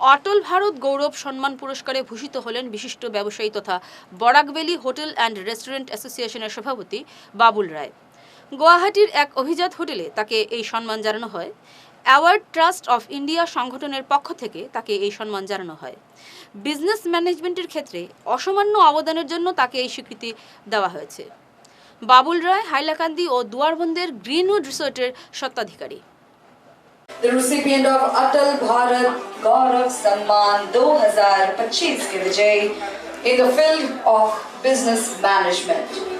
অটল ভারত গৌরব সম্মান পুরস্কারে ভূষিত হলেন বিশিষ্ট ব্যবসায়ী তথা বরাকবেলি হোটেল অ্যান্ড রেস্টুরেন্ট অ্যাসোসিয়েশনের সভাপতি বাবুল রায়। গুয়াহাটির এক অভিজাত হোটেলে তাকে এই সম্মান জানানো হয়। অ্যাওয়ার্ড ট্রাস্ট অফ ইন্ডিয়া সংগঠনের পক্ষ থেকে তাকে এই সম্মান জানানো হয়। বিজনেস ম্যানেজমেন্টের ক্ষেত্রে অসামান্য অবদানের জন্য তাকে এই স্বীকৃতি দেওয়া হয়েছে। বাবুল রায় হাইলাকান্দি ও দুয়ারবন্দের গ্রিনউড রিসোর্টের স্বত্বাধিকারী। the recipient of Atal Bharat Gaurav Samman 2025 के विजयी in the field of business management.